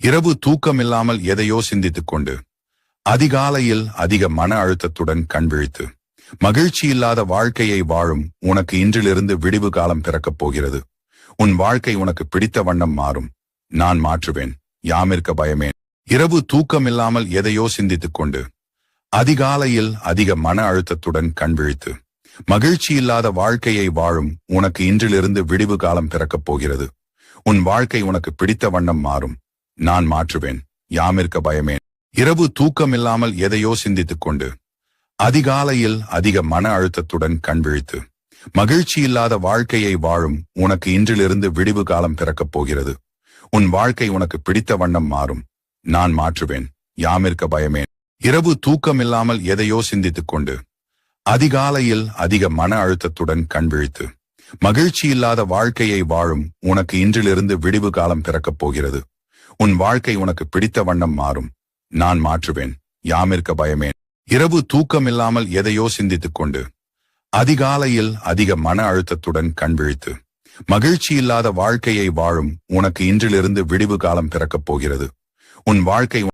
இரவு தூக்கமில்லாமல் எதையோ சிந்தித்துக் கொண்டு அதிகாலையில் அதிக மன அழுத்தத்துடன் கண் விழித்து மகிழ்ச்சி இல்லாத வாழ்க்கையை வாழும் உனக்கு இன்றிலிருந்து விடிவு காலம் பிறக்கப் போகிறது. உன் வாழ்க்கை உனக்கு பிடித்த வண்ணம் மாறும். நான் மாற்றுவேன். யாமிருக்க பயமேன் இரவு தூக்கமில்லாமல் எதையோ சிந்தித்துக் கொண்டு அதிகாலையில் அதிக மன அழுத்தத்துடன் கண் விழித்து மகிழ்ச்சி இல்லாத வாழ்க்கையை வாழும் உனக்கு இன்றிலிருந்து விடிவு காலம் பிறக்கப் போகிறது. உன் வாழ்க்கை உனக்கு பிடித்த வண்ணம் மாறும். நான் மாற்றுவேன். யாமிருக்க பயமேன். இரவு தூக்கமில்லாமல் எதையோ சிந்தித்துக் கொண்டு அதிகாலையில் அதிக மன அழுத்தத்துடன் கண் விழித்து மகிழ்ச்சி இல்லாத வாழ்க்கையை வாழும் உனக்கு இன்றிலிருந்து விடிவு காலம் பிறக்கப் போகிறது. உன் வாழ்க்கை உனக்கு பிடித்த வண்ணம் மாறும். நான் மாற்றுவேன். யாமிருக்க பயமேன். இரவு தூக்கமில்லாமல் எதையோ சிந்தித்துக் கொண்டு அதிகாலையில் அதிக மன அழுத்தத்துடன் கண் விழித்து மகிழ்ச்சி இல்லாத வாழ்க்கையை வாழும் உனக்கு இன்றிலிருந்து விடிவு காலம் பிறக்கப் போகிறது. உன் வாழ்க்கை உனக்கு பிடித்த வண்ணம் மாறும். நான் மாற்றுவேன். யாமிருக்க பயமேன் இரவு தூக்கமில்லாமல் எதையோ சிந்தித்துக் கொண்டு. அதிகாலையில் அதிக மன அழுத்தத்துடன் கண் விழித்து. மகிழ்ச்சி இல்லாத வாழ்க்கையை வாழும். உனக்கு இன்றிலிருந்து விடிவு காலம் பிறக்கப் போகிறது. உன் வாழ்க்கை